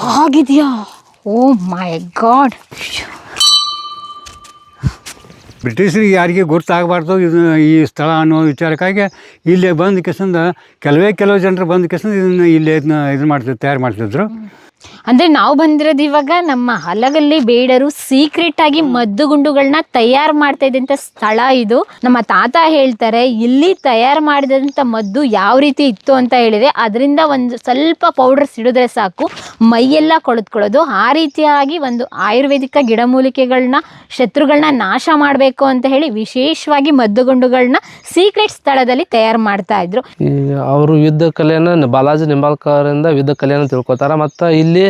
ಆಗಿದೆಯಾ oh my god. ಬ್ರಿಟಿಷರಿಗೆ ಯಾರಿಗೆ ಗೊತ್ತಾಗಬಾರ್ದು ಇದು ಈ ಸ್ಥಳ ಅನ್ನೋ ವಿಚಾರಕ್ಕಾಗಿ ಇಲ್ಲೇ ಬಂದ ಕೆಸಂದ, ಕೆಲವೇ ಕೆಲವು ಜನರು ಬಂದ ಕೆಸಂದ ಇದನ್ನ ಇಲ್ಲೇ ಇದನ್ನ ಇದು ಮಾಡ್ತಿದ್ರು, ತಯಾರು ಮಾಡ್ತಿದ್ರು. ಅಂದ್ರೆ ನಾವು ಬಂದಿರೋದು ಇವಾಗ ನಮ್ಮ ಹಲಗಲ್ಲಿ ಬೇಡರು ಸೀಕ್ರೆಟ್ ಆಗಿ ಮದ್ದುಗುಂಡುಗಳನ್ನ ತಯಾರು ಮಾಡ್ತಾ ಇದ್ದಂತ ಸ್ಥಳ ಇದು. ನಮ್ಮ ತಾತ ಹೇಳ್ತಾರೆ ಇಲ್ಲಿ ತಯಾರು ಮಾಡಿದಂತ ಮದ್ದು ಯಾವ ರೀತಿ ಇತ್ತು ಅಂತ ಹೇಳಿದ್ರೆ ಅದರಿಂದ ಒಂದು ಸ್ವಲ್ಪ ಪೌಡರ್ ಸಿಡಿದ್ರೆ ಸಾಕು ಮೈಯೆಲ್ಲ ಕೊಳೆತ್ಕೊಳ್ಳೋದು ಆ ರೀತಿಯಾಗಿ ಒಂದು ಆಯುರ್ವೇದಿಕ ಗಿಡಮೂಲಿಕೆಗಳನ್ನ ಶತ್ರುಗಳನ್ನ ನಾಶ ಮಾಡಬೇಕು ಅಂತ ಹೇಳಿ ವಿಶೇಷವಾಗಿ ಮದ್ದುಗುಂಡುಗಳನ್ನ ಸೀಕ್ರೆಟ್ ಸ್ಥಳದಲ್ಲಿ ತಯಾರು ಮಾಡ್ತಾ ಇದ್ರು. ಅವರು ಯುದ್ಧ ಕಲೆಯನ್ನು ಬಾಲಾಜಿ ನಿಂಬಾಳ್ಕರಿಂದ ಯುದ್ಧ ಕಲೆಯನ್ನು ತಿಳ್ಕೊತಾರ. ಮತ್ತು ಇಲ್ಲಿ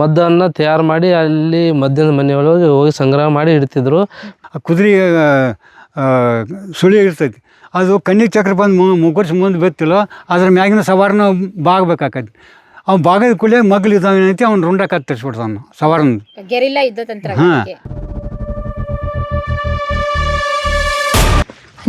ಮದ್ದನ್ನು ತಯಾರು ಮಾಡಿ ಅಲ್ಲಿ ಮದ್ದಿನ ಮನೆಯೊಳಗೆ ಹೋಗಿ ಸಂಗ್ರಹ ಮಾಡಿ ಇಡ್ತಿದ್ರು. ಆ ಕುದುರೆ ಸುಳಿ ಇರ್ತೈತಿ. ಅದು ಕಣ್ಣಿಗೆ ಚಕ್ರ ಬಂದು ಮುಗುರ್ಸಿ ಮುಂದೆ ಬೆತ್ತಿಲ್ಲ ಅದ್ರ ಮ್ಯಾಗಿನ ಸವಾರನ ಬಾಗಬೇಕಾಕೈತಿ. ಅವ್ನು ಬಾಗದ ಕೂಡಲೇ ಮಗ್ಲು ಅಂತ ಅವ್ನು ರುಂಡ ಕತ್ತರಿಸ್ಬಿಡ್ತಾನ ಸವಾರನ ಗೆರಿಲ್ಲ ಇದ್ದ ತಂತ್ರ ಹಾ.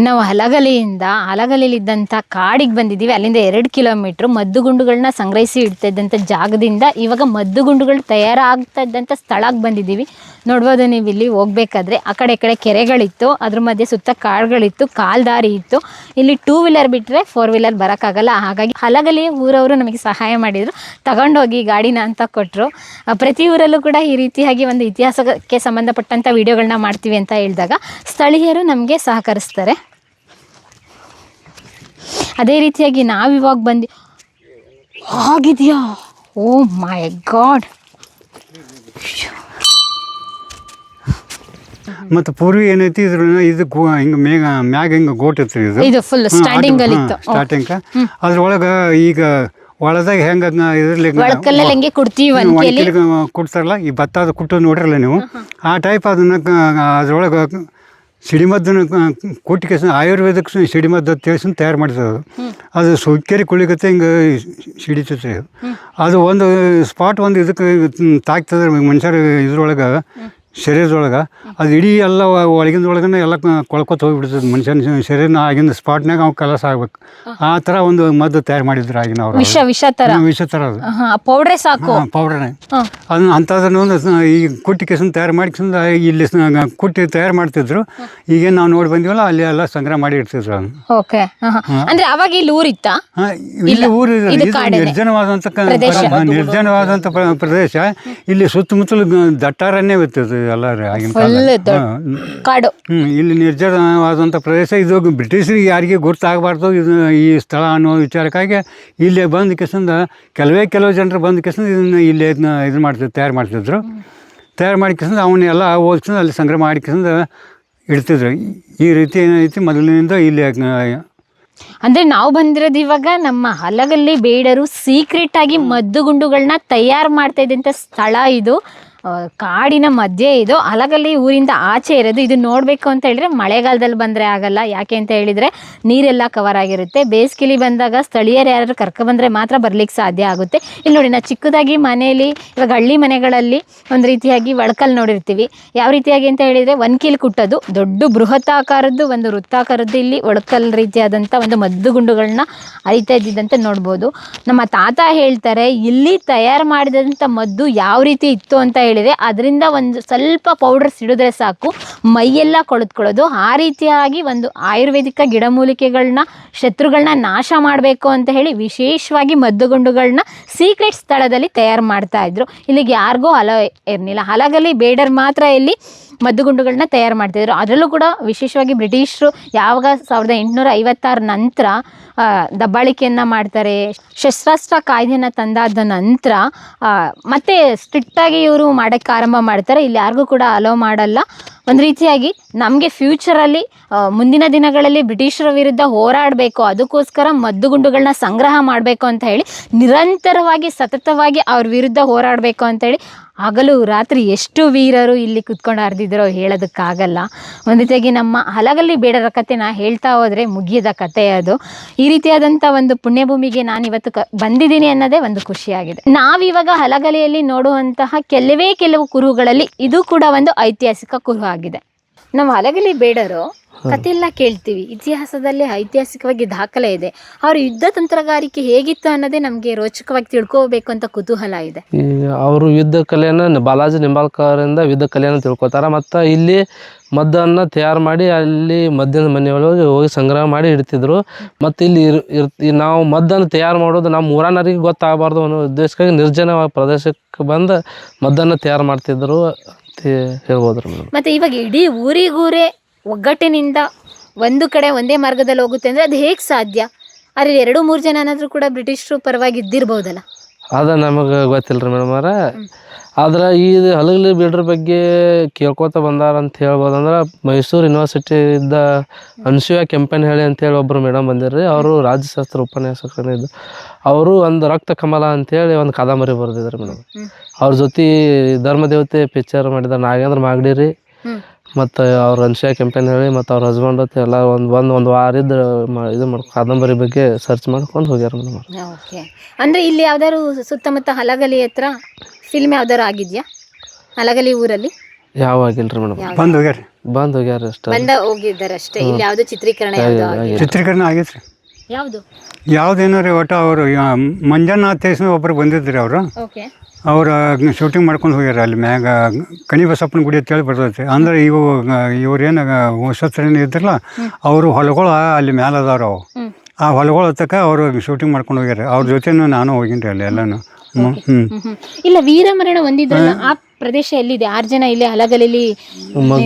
ನಾವು ಹಲಗಲಿಯಿಂದ, ಹಲಗಲಿಲಿದ್ದಂಥ ಕಾಡಿಗೆ ಬಂದಿದ್ದೀವಿ. ಅಲ್ಲಿಂದ ಎರಡು ಕಿಲೋಮೀಟ್ರ್ ಮದ್ದುಗುಂಡುಗಳನ್ನ ಸಂಗ್ರಹಿಸಿ ಇಡ್ತಾ ಇದ್ದಂಥ ಜಾಗದಿಂದ ಇವಾಗ ಮದ್ದುಗುಂಡುಗಳು ತಯಾರಾಗ್ತಾ ಇದ್ದಂಥ ಸ್ಥಳಕ್ಕೆ ಬಂದಿದ್ದೀವಿ. ನೋಡ್ಬೋದು ನೀವು ಇಲ್ಲಿ ಹೋಗ್ಬೇಕಾದ್ರೆ ಆ ಕಡೆ ಕಡೆ ಕೆರೆಗಳಿತ್ತು, ಅದ್ರ ಮಧ್ಯೆ ಸುತ್ತ ಕಾಡುಗಳಿತ್ತು ಕಾಲ್ ದಾರಿ ಇತ್ತು. ಇಲ್ಲಿ ಟೂ ವೀಲರ್ ಬಿಟ್ಟರೆ ಫೋರ್ ವೀಲರ್ ಬರೋಕ್ಕಾಗಲ್ಲ. ಹಾಗಾಗಿ ಹಲಗಲಿ ಊರವರು ನಮಗೆ ಸಹಾಯ ಮಾಡಿದರು. ತಗೊಂಡೋಗಿ ಗಾಡಿನ ಅಂತ ಕೊಟ್ಟರು ಪ್ರತಿ ಊರಲ್ಲೂ ಕೂಡ ಈ ರೀತಿಯಾಗಿ ಒಂದು ಇತಿಹಾಸಕ್ಕೆ ಸಂಬಂಧಪಟ್ಟಂಥ ವಿಡಿಯೋಗಳನ್ನ ಮಾಡ್ತೀವಿ ಅಂತ ಹೇಳಿದಾಗ ಸ್ಥಳೀಯರು ನಮಗೆ ಸಹಕರಿಸ್ತಾರೆ. ಅದೇ ರೀತಿಯಾಗಿ ನಾವಿವಾಗ ಬಂದು ಆಗಿದೆಯಾ? Oh my god. ಮತ್ತೆ ಪೂರ್ವಿ ಏನೈತಿ ಇದ್ರ ಇದು ಹಿಂಗೆ ಮೇಗ ಮ್ಯಾಗ ಹಿಂಗ ಗೋಟ್ ಇತ್ತು ಇದು. ಇದು ಫುಲ್ ಸ್ಟಾರ್ಟಿಂಗ್ ಅಲ್ಲಿ ಇತ್ತು. ಸ್ಟಾರ್ಟಿಂಗ್ ಅದ್ರೊಳಗೆ ಈಗ ಒಳದಾಗ ಹೆಂಗೆ ಇದ್ರಲ್ಲಿ ಒಳಕಲ್ಲಲ್ಲಿ ಹೆಂಗೆ ಕೊಡ್ತೀವಿ ಕೊಡ್ತಾರಲ್ಲ ಈ ಭತ್ತ ಅದು ಕುಟ್ಟೋದು ನೋಡಿರಲ್ಲ ನೀವು? ಆ ಟೈಪ್ ಅದನ್ನ ಅದ್ರೊಳಗೆ ಸಿಡಿಮದ್ದನ್ನು ಕೊಟ್ಟಿಗೆ ಆಯುರ್ವೇದಕ್ಕೆ ಸಿಡಿಮದ್ದು ತಿಳಿಸಿ ತಯಾರು ಮಾಡ್ತದೆ ಅದು. ಅದು ಸುಕ್ಕೇರಿ ಕುಳಿಗತ್ತೆ ಹಿಂಗೆ ಸಿಡಿತೈತೆ. ಅದು ಅದು ಒಂದು ಸ್ಪಾಟ್ ಒಂದು ಇದಕ್ಕೆ ತಾಕ್ತದೆ ಮನುಷ್ಯರ ಇದ್ರೊಳಗೆ. ಶರೀರದೊಳಗೆ. ಅದು ಇಡೀ ಎಲ್ಲ ಒಳಗಿನ ಎಲ್ಲ ಕೊಳ್ಕೊತ ಹೋಗಿಬಿಡ್ತದೆ ಮನುಷ್ಯನ ಶರೀರನ ಆಗಿನ ಸ್ಪಾಟ್ನಾಗ ಅವ್ನು ಕೆಲಸ ಆಗ್ಬೇಕು. ಆ ಥರ ಒಂದು ಮದ್ದು ತಯಾರು ಮಾಡಿದ್ರು ಆಗಿನ ಅವರು. ವಿಷ ವಿಷ ಥರ ವಿಷ ಥರ ಅದು. ಪೌಡ್ರೇ ಸಾಕು. ಪೌಡ್ರೇ. ಅದನ್ನ ಅಂಥದನ್ನು ಒಂದು ಈ ಕುಟ್ಟಿ ಕೆಸನ್ ತಯಾರು ಮಾಡಿ ಇಲ್ಲಿ ಕುಟ್ಟಿ ತಯಾರು ಮಾಡ್ತಿದ್ರು. ಈಗೇನು ನಾವು ನೋಡಿ ಬಂದಿವಲ್ಲ ಅಲ್ಲಿ ಎಲ್ಲ ಸಂಗ್ರಹ ಮಾಡಿ ಇಡ್ತಿದ್ರು ಅದನ್ನ. ಓಕೆ. ಅಂದ್ರೆ ಅವಾಗ ಇಲ್ಲಿ ಊರಿತ್ತ ಇಲ್ಲಿ ಊರು ನಿರ್ಜನವಾದಂಥ ನಿರ್ಜನವಾದಂಥ ಪ್ರ- ಪ್ರದೇಶ. ಇಲ್ಲಿ ಸುತ್ತಮುತ್ತಲು ದಟ್ಟಾರನ್ನೇ ಇರ್ತದೆ. ಎಲ್ಲ ಆಗಿನ ಕಾಲ. ದೊಡ್ಡ ಕಾಡು. ಇಲ್ಲಿ ನಿರ್ಜನವಾದಂಥ ಪ್ರದೇಶ ಇದು ಬ್ರಿಟಿಷರಿಗೆ ಯಾರಿಗೆ ಗೊತ್ತಾಗಬಾರ್ದು ಇದು ಈ ಸ್ಥಳ ಅನ್ನೋ ವಿಚಾರಕ್ಕಾಗಿ ಇಲ್ಲಿ ಬಂದ ಕೆಸಂದ ಕೆಲವೇ ಕೆಲವು ಜನರು ಬಂದ ಕೆಸಂದ ಇದನ್ನ ಇಲ್ಲಿ ಇದನ್ನ ಇದು ಮಾಡ್ತಿದ್ರು ತಯಾರು ಮಾಡ್ತಿದ್ರು. ತಯಾರು ಮಾಡಿ ಕೆಸಂದ ಅವನ್ನೆಲ್ಲ ಓದ್ಕೊಂಡು ಅಲ್ಲಿ ಸಂಗ್ರಹ ಮಾಡಿ ಕಿಸಂದ ಇಡ್ತಿದ್ರು. ಈ- ರೀತಿ ಏನೈತಿ ಮೊದಲಿನಿಂದ ಇಲ್ಲಿ ಅಂದ್ರೆ ನಾವು ಬಂದಿರೋದು ಇವಾಗ ನಮ್ಮ ಹಲಗಲ್ಲಿ ಬೇಡರು ಸೀಕ್ರೆಟ್ ಆಗಿ ಮದ್ದುಗುಂಡುಗಳನ್ನ ತಯಾರು ಮಾಡ್ತಾ ಇದ್ದಂತ ಸ್ಥಳ ಇದು. ಕಾಡಿನ ಮಧ್ಯೆ ಇದು ಅಲಗಲ್ಲಿ ಊರಿಂದ ಆಚೆ ಇರೋದು. ಇದು ನೋಡಬೇಕು ಅಂತ ಹೇಳಿದ್ರೆ ಮಳೆಗಾಲದಲ್ಲಿ ಬಂದರೆ ಆಗಲ್ಲ. ಯಾಕೆ ಅಂತ ಹೇಳಿದರೆ ನೀರೆಲ್ಲ ಕವರ್ ಆಗಿರುತ್ತೆ. ಬೇಸಿಗೆಲಿ ಬಂದಾಗ ಸ್ಥಳೀಯರು ಯಾರು ಕರ್ಕೊಬಂದರೆ ಮಾತ್ರ ಬರ್ಲಿಕ್ಕೆ ಸಾಧ್ಯ ಆಗುತ್ತೆ. ಇಲ್ಲಿ ನೋಡಿ, ನಾವು ಚಿಕ್ಕದಾಗಿ ಮನೆಯಲ್ಲಿ, ಇವಾಗ ಹಳ್ಳಿ ಮನೆಗಳಲ್ಲಿ ಒಂದು ರೀತಿಯಾಗಿ ಒಳಕಲ್ ನೋಡಿರ್ತೀವಿ. ಯಾವ ರೀತಿಯಾಗಿ ಅಂತ ಹೇಳಿದರೆ ಒನ್ಕಿಲ್ ಕುಟ್ಟೋದು. ದೊಡ್ಡ ಬೃಹತ್ತಾಕಾರದ್ದು, ಒಂದು ವೃತ್ತಾಕಾರದ್ದು ಇಲ್ಲಿ ಒಳಕಲ್ ರೀತಿಯಾದಂಥ ಒಂದು ಮದ್ದುಗುಂಡುಗಳನ್ನ ಅರಿತಾ ಇದ್ದಿದ್ದಂತ ನೋಡ್ಬೋದು. ನಮ್ಮ ತಾತ ಹೇಳ್ತಾರೆ, ಇಲ್ಲಿ ತಯಾರು ಮಾಡಿದಂಥ ಮದ್ದು ಯಾವ ರೀತಿ ಇತ್ತು ಅಂತ ಹೇಳಿದರೆ ಅದರಿಂದ ಒಂದು ಸ್ವಲ್ಪ ಪೌಡರ್ ಸಿಡಿದ್ರೆ ಸಾಕು. ಮೈಯೆಲ್ಲ ಕೊಳೆತ್ಕೊಳ್ಳೋದು ಆ ರೀತಿಯಾಗಿ ಒಂದು ಆಯುರ್ವೇದಿಕ ಗಿಡಮೂಲಿಕೆಗಳನ್ನ ಶತ್ರುಗಳನ್ನ ನಾಶ ಮಾಡಬೇಕು ಅಂತ ಹೇಳಿ ವಿಶೇಷವಾಗಿ ಮದ್ದುಗುಂಡುಗಳನ್ನ ಸೀಕ್ರೆಟ್ ಸ್ಥಳದಲ್ಲಿ ತಯಾರು ಮಾಡ್ತಾ ಇದ್ರು. ಇಲ್ಲಿಗೆ ಯಾರಿಗೂ ಹಲ ಇರಲಿಲ್ಲ ಹಲಗಲ್ಲಿ ಬೇಡರ್ ಮಾತ್ರ ಇಲ್ಲಿ ಮದ್ದುಗುಂಡುಗಳನ್ನ ತಯಾರು ಮಾಡ್ತಿದ್ರು. ಅದರಲ್ಲೂ ಕೂಡ ವಿಶೇಷವಾಗಿ ಬ್ರಿಟಿಷರು ಯಾವಾಗ ಸಾವಿರದ ಎಂಟುನೂರ ಐವತ್ತಾರ ನಂತರ ದಬ್ಬಾಳಿಕೆಯನ್ನು ಮಾಡ್ತಾರೆ, ಶಸ್ತ್ರಾಸ್ತ್ರ ಕಾಯ್ದೆನ ತಂದಾದ ನಂತರ ಮತ್ತೆ ಸ್ಟ್ರಿಕ್ಟಾಗಿ ಇವರು ಮಾಡೋಕ್ಕೆ ಆರಂಭ ಮಾಡ್ತಾರೆ. ಇಲ್ಲಿ ಯಾರಿಗೂ ಕೂಡ ಅಲೋ ಮಾಡಲ್ಲ. ಒಂದು ರೀತಿಯಾಗಿ ನಮಗೆ ಫ್ಯೂಚರಲ್ಲಿ ಮುಂದಿನ ದಿನಗಳಲ್ಲಿ ಬ್ರಿಟಿಷರ ವಿರುದ್ಧ ಹೋರಾಡಬೇಕು, ಅದಕ್ಕೋಸ್ಕರ ಮದ್ದುಗುಂಡುಗಳನ್ನ ಸಂಗ್ರಹ ಮಾಡಬೇಕು ಅಂತ ಹೇಳಿ, ನಿರಂತರವಾಗಿ ಸತತವಾಗಿ ಅವ್ರ ವಿರುದ್ಧ ಹೋರಾಡಬೇಕು ಅಂತೇಳಿ ಹಗಲು ರಾತ್ರಿ ಎಷ್ಟು ವೀರರು ಇಲ್ಲಿ ಕುತ್ಕೊಂಡು ಹರಿದಿದ್ರೋ ಹೇಳೋದಕ್ಕಾಗಲ್ಲ. ಒಂದು ಜೊತೆಗೆ ನಮ್ಮ ಹಲಗಲ್ಲಿ ಬೇಡರ ಕಥೆನ ಹೇಳ್ತಾ ಹೋದರೆ ಮುಗಿಯದ ಕತೆ ಅದು. ಈ ರೀತಿಯಾದಂಥ ಒಂದು ಪುಣ್ಯಭೂಮಿಗೆ ನಾನು ಇವತ್ತು ಕ ಬಂದಿದ್ದೀನಿ ಅನ್ನೋದೇ ಒಂದು ಖುಷಿಯಾಗಿದೆ. ನಾವಿವಾಗ ಹಲಗಲಿಯಲ್ಲಿ ನೋಡುವಂತಹ ಕೆಲವೇ ಕೆಲವು ಕುರುಗಳಲ್ಲಿ ಇದು ಕೂಡ ಒಂದು ಐತಿಹಾಸಿಕ ಕುರುಹು ಆಗಿದೆ. ನಮ್ಮ ಹಲಗಲಿ ಬೇಡರು ಕತೆ ಎಲ್ಲ ಕೇಳ್ತೀವಿ. ಇತಿಹಾಸದಲ್ಲಿ ಐತಿಹಾಸಿಕವಾಗಿ ದಾಖಲೆ ಇದೆ. ಅವ್ರ ಯುದ್ಧ ತಂತ್ರಗಾರಿಕೆ ಹೇಗಿತ್ತು ಅನ್ನೋದೇ ನಮಗೆ ರೋಚಕವಾಗಿ ತಿಳ್ಕೋಬೇಕು ಅಂತ ಕುತೂಹಲ ಇದೆ. ಅವರು ಯುದ್ಧ ಕಲೆಯನ್ನು ಬಾಲಾಜಿ ನಿಂಬಾಲ್ಕರಿಂದ ಯುದ್ಧ ಕಲೆಯನ್ನು ತಿಳ್ಕೊತಾರ. ಮತ್ತು ಇಲ್ಲಿ ಮದ್ದನ್ನು ತಯಾರು ಮಾಡಿ ಅಲ್ಲಿ ಮದ್ದಿನ ಮನೆಯೊಳಗೆ ಹೋಗಿ ಸಂಗ್ರಹ ಮಾಡಿ ಇಡ್ತಿದ್ರು. ಮತ್ತು ಇಲ್ಲಿ ಇರ್ ನಾವು ಮದ್ದನ್ನು ತಯಾರು ಮಾಡೋದು ನಮ್ಮ ಊರಾನರಿಗೆ ಗೊತ್ತಾಗಬಾರ್ದು ಅನ್ನೋ ಉದ್ದೇಶಕ್ಕಾಗಿ ನಿರ್ಜನ ಪ್ರದೇಶಕ್ಕೆ ಬಂದು ಮದ್ದನ್ನು ತಯಾರು ಮಾಡ್ತಿದ್ರು ಅಂತ ಹೇಳ್ಬೋದು ರೀ ಮೇಡಮ್. ಮತ್ತೆ ಇವಾಗ ಇಡೀ ಊರಿಗೂರೇ ಒಗ್ಗಟ್ಟಿನಿಂದ ಒಂದು ಕಡೆ ಒಂದೇ ಮಾರ್ಗದಲ್ಲಿ ಹೋಗುತ್ತೆ ಅಂದ್ರೆ ಅದು ಹೇಗೆ ಸಾಧ್ಯ? ಅಲ್ಲಿ ಎರಡು ಮೂರು ಜನ ಏನಾದರೂ ಕೂಡ ಬ್ರಿಟಿಷರು ಪರವಾಗಿ ಇದ್ದಿರ್ಬೋದಲ್ಲ? ಅದು ನಮಗೆ ಗೊತ್ತಿಲ್ಲ ರೀ ಮೇಡಮ್ ಅವ್ರ. ಆದ್ರೆ ಈ ಹಲಗಲಿ ಬಿಡ್ರ ಬಗ್ಗೆ ಕೇಳ್ಕೊತ ಬಂದಾರ ಅಂತ ಹೇಳ್ಬೋದು ಅಂದ್ರೆ ಮೈಸೂರು ಯೂನಿವರ್ಸಿಟಿ ಇದ್ದ ಅನ್ಸೂಯ ಹೇಳಿ ಅಂತೇಳಿ ಒಬ್ಬರು ಮೇಡಮ್ ಬಂದಿರ್ರಿ. ಅವರು ರಾಜ್ಯಶಾಸ್ತ್ರ ಉಪನ್ಯಾಸಕರಿದ್ದು ಅವರು ಒಂದು ರಕ್ತ ಕಮಲ ಅಂತೇಳಿ ಒಂದು ಕಾದಂಬರಿ ಬರೆದಿದ್ರು ಮೇಡಮ್. ಅವ್ರ ಜೊತೆ ಧರ್ಮದೇವತೆ ಪಿಕ್ಚರ್ ಮಾಡಿದ ನಾಗೇಂದ್ರ ಮಾಗಡಿರಿ ಮತ್ತು ಅವ್ರ ಅನ್ಶಾ ಕ್ಯಾಂಪೇನ್ ಹೇಳಿ ಮತ್ತು ಅವ್ರ ಹಸ್ಬೆಂಡ್ ಹೊತ್ತು ಎಲ್ಲ ಒಂದು ಬಂದು ಒಂದು ವಾರ ಇದ್ದು ಮಾ- ಇದು ಮಾಡಿ ಕಾದಂಬರಿ ಬಗ್ಗೆ ಸರ್ಚ್ ಮಾಡ್ಕೊಂಡು ಹೋಗ್ಯಾರ ಮೇಡಮ್ ಓಕೆ ಅಂದ್ರೆ ಇಲ್ಲಿ ಯಾವ್ದಾದ್ರು ಸುತ್ತಮುತ್ತ ಹಲಗಲಿ ಹತ್ರ ಫಿಲ್ಮ್ ಯಾವ್ದಾರು ಆಗಿದ್ಯಾ? ಹಲಗಲಿ ಊರಲ್ಲಿ? ಯಾವ ರೀ ಮೇಡಮ್? ಬಂದು ಹೋಗ್ಯಾರ ಬಂದ್ ಹೋಗ್ಯಾರ ಅಷ್ಟೇ. ಬಂದ ಹೋಗಿದ್ದಾರೆ ಅಷ್ಟೇ ಇಲ್ಲಿ ಯಾವ್ದು ಚಿತ್ರೀಕರಣ ಯಾವ್ದು ಚಿತ್ರೀಕರಣ ಆಗೈತೆ ರೀ ಯಾವ್ದು? ಯಾವುದೇನೋ ರೀ ಒಟ್ಟು ಅವರು ಮಂಜುನಾಥ್ ಒಬ್ರು ಒಬ್ಬರು ಬಂದಿದ್ರಿ ಅವರು. ಓಕೆ. ಅವ್ರು ಶೂಟಿಂಗ್ ಮಾಡ್ಕೊಂಡು ಹೋಗ್ಯಾರ ಅಲ್ಲಿ ಮ್ಯಾಗ. ಕಣಿ ಬಸಪ್ಪನ ಗುಡಿ ಅಂತೇಳಿ ಬರ್ತೈತಿ. ಅಂದ್ರೆ ಇವು ಇವ್ರೇನು ಹೊಸತ್ರೇನು ಇದ್ರಲ್ಲ ಅವರು ಹೊಲಗಳು ಅಲ್ಲಿ ಮ್ಯಾಲೆ ಅದಾರ ಅವು. ಆ ಹೊಲಗಳು ಹತ್ತಕ ಅವರು ಶೂಟಿಂಗ್ ಮಾಡ್ಕೊಂಡು ಹೋಗ್ಯಾರ. ಅವ್ರ ಜೊತೆನೂ ನಾನು ಹೋಗಿನ್ರಿ ಅಲ್ಲಿ ಎಲ್ಲಾನು. ಹ್ಞೂ. ಇಲ್ಲ ವೀರಮರಣ ಒಂದಿದ್ರಲ್ಲ ಆ ಪ್ರದೇಶ ಎಲ್ಲಿದೆ? ಆರು ಜನ ಇಲ್ಲಿ ಹಲಗಲಿ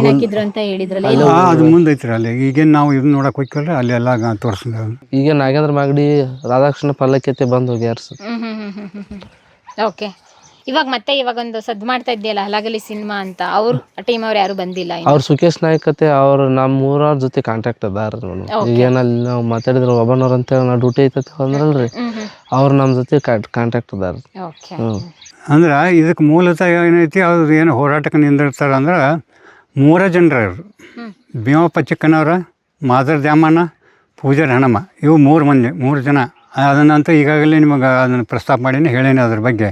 ಹಾಕಿದ್ರು ಅಂತ ಹೇಳಿದ್ರಲ್ಲ ಆ, ಅದು ಮುಂದೈತ್ರಿ ಅಲ್ಲಿ. ಈಗೇನು ನಾವು ಇದನ್ನ ನೋಡಕ್ ಹೋಗ್ಕಲ್ರಿ ಅಲ್ಲಿ ಎಲ್ಲ ತೋರಿಸಿದ ಈಗ ನಾಗೇಂದ್ರ ಮಾಗಡಿ ರಾಧಾಕೃಷ್ಣ ಪಲ್ಲಕ್ಕಿ ಬಂದ್ ಹೋಗ್ಯಾರ ಸರ್. ಓಕೆ ಇವಾಗ ಮತ್ತೆ ಇವಾಗ ಒಂದು ಸದ್ ಮಾಡ್ತಾ ಇದೆಯಲ್ಲ ಹಲಗಲಿ ಸಿನಿಮಾ ಅಂತ ಅವ್ರ ಟೀಮ್ ಅವ್ರು ಯಾರು ಬಂದಿಲ್ಲ ಇನ್ನು. ಅವ್ರ ಸುಖೇಶ್ ನಾಯ್ಕತೆ ಅವ್ರು ನಮ್ಮ ಊರವ್ರ ಜೊತೆ ಕಾಂಟ್ಯಾಕ್ಟ್ ಅದಾರ ಏನಲ್ಲಿ ನಾವು ಮಾತಾಡಿದ್ರು ಒಬ್ಬನವ್ರ ಅಂತ ನಾವು ಡ್ಯೂಟಿ ಐತತಿ ಅಂದ್ರಲ್ರಿ. ಅವ್ರು ನಮ್ಮ ಜೊತೆ ಕಾಂಟ್ಯಾಕ್ಟ್ ಅದಾರ. ಓಕೆ ಅಂದ್ರೆ ಇದಕ್ಕೆ ಮೂಲತಃ ಏನೈತಿ ಅವ್ರು ಏನು ಹೋರಾಟಕ್ಕೆ ನಿಂದಿರ್ತಾರೆ ಅಂದ್ರೆ ಮೂರ ಜನರ ಇವರು. ಭೀಮಪ್ಪ ಚಿಕ್ಕನವ್ರ ಮಾದರ್ ದ್ಯಾಮಣ್ಣ ಪೂಜಾರಿ ಹಣಮ್ಮ ಇವು ಮೂರು ಮಂದಿ ಮೂರು ಜನ. ಅದನ್ನಂತ ಈಗಾಗಲೇ ನಿಮಗೆ ಅದನ್ನು ಪ್ರಸ್ತಾಪ ಮಾಡೀನಿ, ಹೇಳೇನಿ ಅದ್ರ ಬಗ್ಗೆ.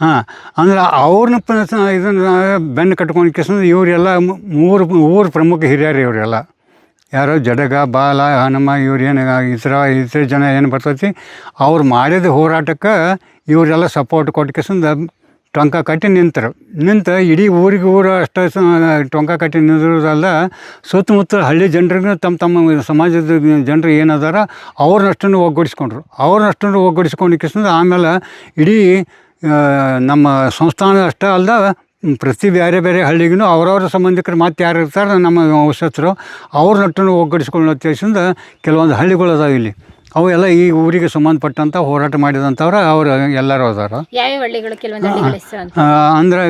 ಹಾಂ, ಅಂದ್ರೆ ಅವ್ರನ್ನ ಪ, ಇದನ್ನು ಬೆನ್ನು ಕಟ್ಕೊಂಡು ಕಿಸ್ ಇವರೆಲ್ಲ ಮೂರು ಊರು ಪ್ರಮುಖ ಹಿರಿಯರು ಇವರೆಲ್ಲ. ಯಾರೋ ಜಡಗ, ಬಾಲ, ಹನುಮ, ಇವ್ರು ಏನು, ಇತರ ಇತರ ಜನ ಏನು ಬರ್ತೈತಿ, ಅವ್ರು ಮಾಡಿದ ಹೋರಾಟಕ್ಕೆ ಇವರೆಲ್ಲ ಸಪೋರ್ಟ್ ಕೊಟ್ಟು ಕಿಸಂದ ಟೊಂಕ ಕಟ್ಟಿ ನಿಂತರು. ನಿಂತು ಇಡೀ ಊರಿಗೆ ಊರು ಅಷ್ಟು ಟೊಂಕ ಕಟ್ಟಿ ನಿಂತಿರೋದಲ್ಲ ಸುತ್ತಮುತ್ತ ಹಳ್ಳಿ ಜನರಿಗೂ ತಮ್ಮ ತಮ್ಮ ಸಮಾಜದ ಜನರು ಏನದಾರ ಅವ್ರನ್ನಷ್ಟನ್ನು ಒಗ್ಗೂಡಿಸ್ಕೊಂಡ್ರು. ಅವ್ರನ್ನಷ್ಟನ್ನು ಒಗ್ಗೂಡಿಸ್ಕೊಂಡು ಕಿಸಂದ ಆಮೇಲೆ ಇಡೀ ನಮ್ಮ ಸಂಸ್ಥಾನ ಅಷ್ಟೇ ಅಲ್ದ ಪ್ರತಿ ಬೇರೆ ಬೇರೆ ಹಳ್ಳಿಗೂ ಅವ್ರವ್ರ ಸಂಬಂಧಿಕರು ಮತ್ತೆ ಯಾರು ಇರ್ತಾರೆ, ನಮ್ಮ ಔಷಧರು ಅವ್ರ ನಟ್ಟನ್ನು ಒಗ್ಗಡಿಸ್ಕೊಳ್ಳೋ ಕೆಲವೊಂದು ಹಳ್ಳಿಗಳು ಇಲ್ಲಿ. ಅವು ಎಲ್ಲ ಈ ಊರಿಗೆ ಸಂಬಂಧಪಟ್ಟಂಥ ಹೋರಾಟ ಮಾಡಿದಂಥವ್ರು ಅವರು ಎಲ್ಲರೂ ಅದಾರ. ಯಾವ್ಯಾವ ಹಳ್ಳಿಗಳು ಕೆಲವೊಂದು ಹಳ್ಳಿಗಳ ಹೆಸರು ಅಂತ? ಆ, ಅಂದ್ರೆ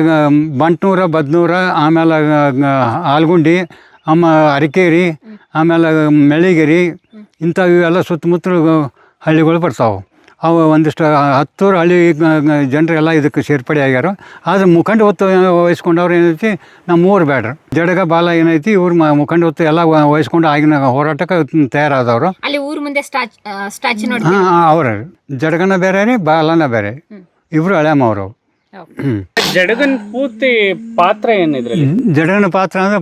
ಬಂಟ್ನೂರ ಬದ್ನೂರ ಆಮೇಲೆ ಆಲ್ಗುಂಡಿ ಆಮ ಅರಕೇರಿ ಆಮೇಲೆ ಮೆಳಿಗೆರಿ ಇಂಥವು ಇವೆಲ್ಲ ಸುತ್ತಮುತ್ತಲು ಹಳ್ಳಿಗಳು ಬರ್ತಾವೆ. ಅವು ಒಂದಿಷ್ಟು ಹತ್ತೂರು ಹಳ್ಳಿ ಜನರೆಲ್ಲ ಇದಕ್ಕೆ ಸೇರ್ಪಡೆ ಆಗ್ಯಾರ. ಆದ್ರೆ ಮುಖಂಡ ಹೊತ್ತು ವಹಿಸ್ಕೊಂಡವ್ರು ಏನೈತಿ? ನಮ್ಮ ಊರು ಬೇಡ್ರಿ ಜಡಗ ಬಾಲ ಏನೈತಿ? ಇವ್ರು ಮುಖಂಡ ಹೊತ್ತು ಎಲ್ಲ ವಹಿಸ್ಕೊಂಡು ಆಗಿನ ಹೋರಾಟಕ್ಕೆ ತಯಾರಾದವರು. ಅಲ್ಲಿ ಊರು ಮುಂದೆ ಸ್ಟಾಚ್ ಹಾಂ ಅವ್ರ. ಜಡಗನ ಬೇರೆ ರೀ ಬಾಲನ ಬೇರೆ. ಇಬ್ಬರು ಹಳೆಯಮ್ಮವ್ರು ಹ್ಞೂ ಜಡಗನ್ ಪೂರ್ತಿ ಪಾತ್ರ ಏನಿದ್ರೆ ಜಡಗನ ಪಾತ್ರ ಅಂದ್ರೆ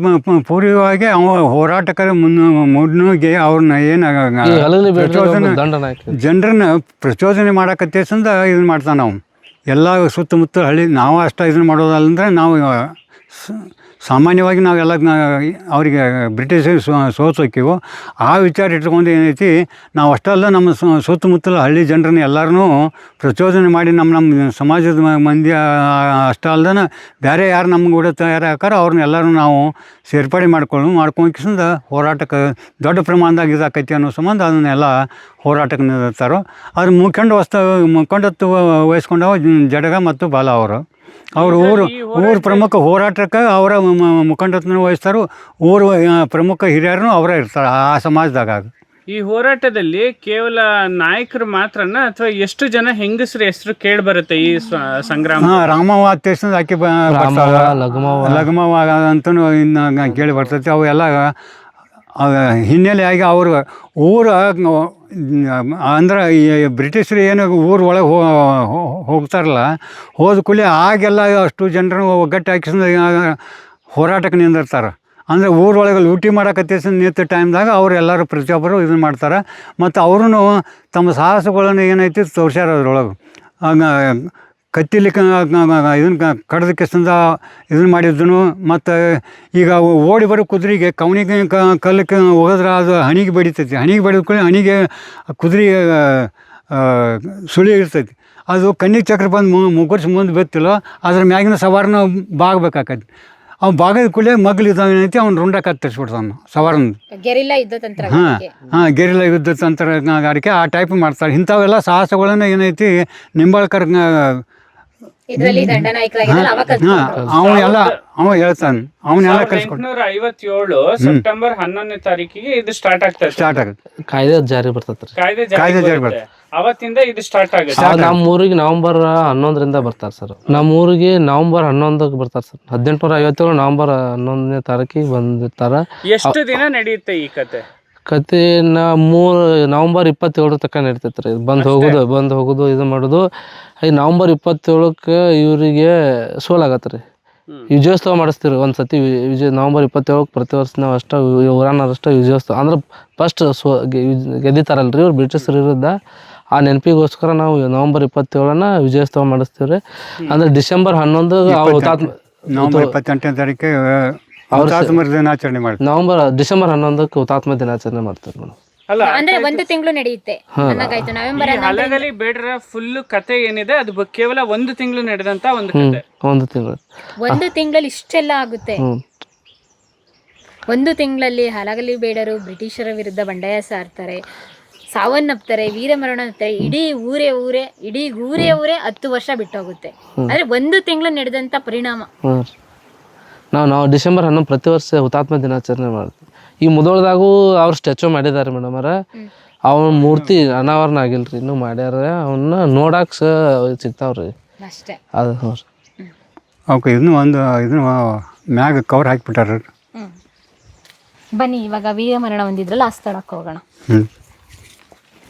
ಪೂರ್ವವಾಗಿ ಅವ ಹೋರಾಟಕರ ಮುನ್ನ ಮುನ್ನುಗ್ಗಿ ಅವ್ರನ್ನ ಏನು ಪ್ರಚೋದನ ಜನರನ್ನ ಪ್ರಚೋದನೆ ಮಾಡಕತ್ತೇಸಂದ ಇದನ್ನ ಮಾಡ್ತಾನೆ ನಾವು ಎಲ್ಲ ಸುತ್ತಮುತ್ತ ಹಳ್ಳಿ ನಾವು ಅಷ್ಟ ಇದನ್ನ ಮಾಡೋದಲ್ಲಂದ್ರೆ ನಾವು ಸ- ಸಾಮಾನ್ಯವಾಗಿ ನಾವೆಲ್ಲ ಅವರಿಗೆ ಬ್ರಿಟಿಷ್ ಸೋಸೋಕ್ಕಿವು ಆ ವಿಚಾರ ಇಟ್ಕೊಂಡು ಏನೈತಿ ನಾವು ಅಷ್ಟಲ್ಲ, ನಮ್ಮ ಸುತ್ತಮುತ್ತಲ ಹಳ್ಳಿ ಜನರನ್ನ ಎಲ್ಲರನ್ನೂ ಪ್ರಚೋದನೆ ಮಾಡಿ ನಮ್ಮ ನಮ್ಮ ಸಮಾಜದ ಮಂದಿ ಅಷ್ಟೇ ಅಲ್ದನ ಬೇರೆ ಯಾರು ನಮ್ಮ ಕೂಡ ತಯಾರು ಹಾಕಾರ ಅವ್ರನ್ನ ಎಲ್ಲರೂ ನಾವು ಸೇರ್ಪಡೆ ಮಾಡ್ಕೊಂಡು ಮಾಡ್ಕೊಂಡ್ಕಿಸಿಂದ ಹೋರಾಟಕ್ಕೆ ದೊಡ್ಡ ಪ್ರಮಾಣದಾಗ ಇದಾಕೈತಿ ಅನ್ನೋ ಸಂಬಂಧ ಅದನ್ನೆಲ್ಲ ಹೋರಾಟಕ್ಕೆ ನಿಂದಿರ್ತಾರೋ. ಅದ್ರ ಮುಖಂಡ ವಸ್ತು, ಮುಖಂಡತ್ವ ವಹಿಸ್ಕೊಂಡವ ಜಡಗ ಮತ್ತು ಬಾಲ ಅವರು. ಅವರು ಊರು ಊರು ಪ್ರಮುಖ ಹೋರಾಟಕ್ಕೆ ಅವರ ಮುಖಂಡತ್ನ ವಹಿಸ್ತಾರೋ ಊರು ಪ್ರಮುಖ ಹಿರಿಯರು ಅವರೇ ಇರ್ತಾರೆ ಆ ಸಮಾಜದಾಗ ಈ ಹೋರಾಟದಲ್ಲಿ ಕೇವಲ ನಾಯಕರು ಮಾತ್ರನ ಅಥವಾ ಎಷ್ಟು ಜನ ಹೆಂಗಸರು ಹೆಸರು ಕೇಳಿ ಬರುತ್ತೆ ಈ ಸಂಗ್ರಾಮ? ರಾಮವ್ವ ಅತ್ಯಷ್ಟ ಆಕೆ ಲಘುಮವ್ವ. ಲಘುಮವ್ವ ಅಂತೂ ಇನ್ನು ಕೇಳಿ ಬರ್ತೈತಿ. ಅವೆಲ್ಲ ಅವ ಹಿನ್ನೆಲೆಯಾಗಿ ಅವರು ಊರ ಅಂದ್ರೆ ಈ ಬ್ರಿಟಿಷರು ಏನು ಊರು ಒಳಗೆ ಹೋಗ್ತಾರಲ್ಲ, ಹೋದ ಕೂಲಿ ಆಗೆಲ್ಲ ಅಷ್ಟು ಜನರನ್ನು ಒಗ್ಗಟ್ಟು ಹಾಕಿಸಿದ ಹೋರಾಟಕ್ಕೆ ನಿಂದಿರ್ತಾರೆ. ಅಂದರೆ ಊರೊಳಗೆ ಲೂಟಿ ಮಾಡಕತ್ತಿಸ್ ನಿಂತ ಟೈಮ್ದಾಗ ಅವ್ರು ಎಲ್ಲರೂ ಪ್ರತಿಯೊಬ್ಬರು ಇದನ್ನು ಮಾಡ್ತಾರೆ. ಮತ್ತು ಅವರು ತಮ್ಮ ಸಾಹಸಗಳನ್ನು ಏನೈತಿ ತೋರ್ಸ್ಯಾರ ಅದ್ರೊಳಗೆ. ಕತ್ತಿಲಿ ಇದನ್ನು ಕಡದಕ್ಕೆ ಸಂದ ಇದನ್ನು ಮಾಡಿದ್ದನು. ಮತ್ತು ಈಗ ಓಡಿ ಬರೋ ಕುದುರೆಗೆ ಕವನಿಗೆ ಕಲ್ಲಕ್ಕೆ ಹೋದ್ರೆ ಅದು ಹಣಿಗೆ ಬಡಿತೈತಿ. ಹಣಿಗೆ ಬಡಿದ ಕೂಡ ಹಣಿಗೆ ಕುದುರೆ ಸುಳಿ ಇರ್ತೈತಿ. ಅದು ಕಣ್ಣಿಗೆ ಚಕ್ರ ಬಂದು ಮುಗುರ್ಸಿ ಮುಂದೆ ಬೆತ್ತಿಲ್ಲ. ಅದ್ರ ಮ್ಯಾಗಿನ ಸವಾರನ ಬಾಗಬೇಕಾಕತಿ. ಅವ್ ಬಾಗದ ಕೂಡಲೇ ಮಗ್ಲು ಇದ್ದಾವೇನೈತಿ ಅವ್ನು ರುಂಡ ಕತ್ತರಿಸ್ಬಿಡ್ತಾನ ಸವಾರನ. ಗೆರಿಲ್ಲ ಯುದ್ಧ ತಂತ್ರ ಹಾಂ ಹಾಂ ಗೆರಿಲ್ಲ ಯುದ್ಧ ತಂತ್ರಗಾರಿಕೆ ಆ ಟೈಪ್ ಮಾಡ್ತಾರೆ ಇಂಥವೆಲ್ಲ ಸಾಹಸಗಳನ್ನ ಏನೈತಿ ನಿಂಬಾಳ್ಕರ್ ಇದರಲ್ಲಿ ದಂಡನಾಯಕರಾಗಿದ್ದಲ್ಲ ಅವಾಗ ಹಾಂ. ಅವ ಎಲ್ಲ ಅವ ಹೇಳ್ತಾನೆ. ಅವನ್ನೆಲ್ಲ ಕಲ್ಸ್ಕೊಟ್ಟು ಎಂಟುನೂರ ಐವತ್ತೇಳು ಸೆಪ್ಟೆಂಬರ್ ಹನ್ನೊಂದನೇ ತಾರೀಕಿಗೆ ಇದು ಸ್ಟಾರ್ಟ್ ಆಗ್ತದೆ. ಸ್ಟಾರ್ಟ್ ಆಗುತ್ತೆ. ಕಾಯ್ದೆ ಜಾರಿ ಬರ್ತೈತ್ರಿ ಕಾಯ್ದೆ ಕಾಯ್ದೆ ಜಾರಿ ಬರುತ್ತೆ. ಅವತ್ತಿಂದ ಇದು ಸ್ಟಾರ್ಟ್ ಆಗುತ್ತೆ. ಆ, ನಮ್ಮ ಊರಿಗೆ ನವೆಂಬರ್ ಹನ್ನೊಂದರಿಂದ ಬರ್ತಾರೆ ಸರ್. ನಮ್ಮ ಊರಿಗೆ ನವೆಂಬರ್ ಹನ್ನೊಂದಕ್ಕೆ ಬರ್ತಾರೆ ಸರ್. ಹದಿನೆಂಟುನೂರ ಐವತ್ತೇಳು ನವೆಂಬರ್ ಹನ್ನೊಂದನೇ ತಾರೀಕಿಗೆ ಬಂದಿರ್ತಾರೆ. ಎಷ್ಟು ದಿನ ನಡೆಯುತ್ತೆ ಈ ಕತೆ? ಕತೆನ ಮೂರು ನವಂಬರ್ ಇಪ್ಪತ್ತೇಳರ ತನಕ ನಡೀತೈತೆ ರೀ ಬಂದು ಹೋಗೋದು ಬಂದು ಹೋಗೋದು ಇದು ಮಾಡೋದು. ಈ ನವಂಬರ್ ಇಪ್ಪತ್ತೇಳಕ್ಕೆ ಇವರಿಗೆ ಸೋಲಾಗತ್ತೆ ರೀ ವಿಜಯೋತ್ಸವ ಮಾಡಿಸ್ತೀವಿ ಒಂದು ಸತಿ. ವಿ- ವಿಜಯ ನವಂಬರ್ ಇಪ್ಪತ್ತೇಳಕ್ಕೆ ಪ್ರತಿ ವರ್ಷ ನಾವು ಅಷ್ಟ ಊರಾನವ್ರು ಅಷ್ಟ ವಿಜಯೋತ್ಸವ. ಅಂದ್ರೆ ಫಸ್ಟ್ ಸೋ ಗೆದ್ದಿತಾರಲ್ರಿ ವಿಜ್- ಗೆದ್ದಿತಾರಲ್ಲ ರೀ ಇವ್ರು ಬ್ರಿಟಿಷರು ವಿರುದ್ಧ ಆ ನೆನಪಿಗೋಸ್ಕರ ನಾವು ನವಂಬರ್ ಇಪ್ಪತ್ತೇಳನ ವಿಜಯೋತ್ಸವ ಮಾಡಿಸ್ತೀವಿ ರೀ ಅಂದ್ರೆ ಡಿಸೆಂಬರ್ ಹನ್ನೊಂದು ಅವ್ರು ಹುತಾತ್ಮ ನವಂಬರ್ ಇಪ್ಪತ್ತೆಂಟನೇ ತಾರೀಕಿಗೆ ಹುತಾತ್ಮರ ದಿನಾಚರಣೆ ಮಾಡ್ತಾರೆ. ನವೆಂಬರ್ ಡಿಸೆಂಬರ್ ಹನ್ನೊಂದಕ್ಕೆ ಹುತಾತ್ಮ ದಿನಾಚರಣೆ ಮಾಡ್ತಾರೆ ಮೇಡಮ್. ಅಲ್ಲ ಅಂದ್ರೆ ಒಂದು ತಿಂಗಳು ನಡೆಯುತ್ತೆ. ನನಗಾಯ್ತು ನವೆಂಬರ್ ಈ ಹಲಗಲಿ ಬೇಡರ ಫುಲ್ ಕತೆ ಏನಿದೆ ಅದು ಕೇವಲ ಒಂದು ತಿಂಗಳು ನಡೆದಂತ ಒಂದು ಕತೆ. ಒಂದು ತಿಂಗಳು. ಒಂದು ತಿಂಗಳಲ್ಲಿ ಇಷ್ಟೆಲ್ಲ ಆಗುತ್ತೆ. ಒಂದು ತಿಂಗಳಲ್ಲಿ ಹಲಗಲಿ ಬೇಡರು ಬ್ರಿಟಿಷರ ವಿರುದ್ಧ ಬಂಡಾಯ ಸಾರ್ತಾರೆ ಸಾವನ್ನಪ್ತಾರೆ ವೀರಮರಣ ಹೊಂದ್ತಾರೆ. ಇಡೀ ಊರೇ ಊರೇ ಇಡೀ ಊರೇ ಊರೇ ಹತ್ತು ವರ್ಷ ಬಿಟ್ಟೋಗುತ್ತೆ. ಅಂದ್ರೆ ಒಂದು ತಿಂಗಳು ನಡೆದಂತ ಪರಿಣಾಮ. ನಾವು ನಾವು ಡಿಸೆಂಬರ್ ಹನ್ನೊಂದು ಪ್ರತಿ ವರ್ಷ ಹುತಾತ್ಮ ದಿನಾಚರಣೆ ಮಾಡ್ತೀವಿ. ಈ ಮುದೋಳದಾಗೂ ಅವ್ರು ಸ್ಟ್ಯಾಚು ಮಾಡಿದ್ದಾರೆ ಮೇಡಮ್ ಅವ್ರ. ಅವನ ಮೂರ್ತಿ ಅನಾವರಣ ಆಗಿಲ್ಲ ರೀ ಇನ್ನೂ ಮಾಡ್ಯಾರ ಅವನ್ನ ನೋಡಕ್ಕೆ ಸಿಗ್ತಾವ್ರಿ. ಅಷ್ಟೇ. ಅದು ಹ್ಞೂ ರೀ. ಅವಕ್ಕೆ ಇದನ್ನು ಒಂದು ಇದನ್ನು ಮ್ಯಾಗ ಕವರ್ ಹಾಕಿಬಿಟ್ಟಾರ ಬನ್ನಿ ಇವಾಗ ವೀರಮರಣ ಹೊಂದಿದ್ರಲ್ಲ ಆ ಸ್ಥಳಕ್ಕೆ ಹೋಗೋಣ. ಹ್ಞೂ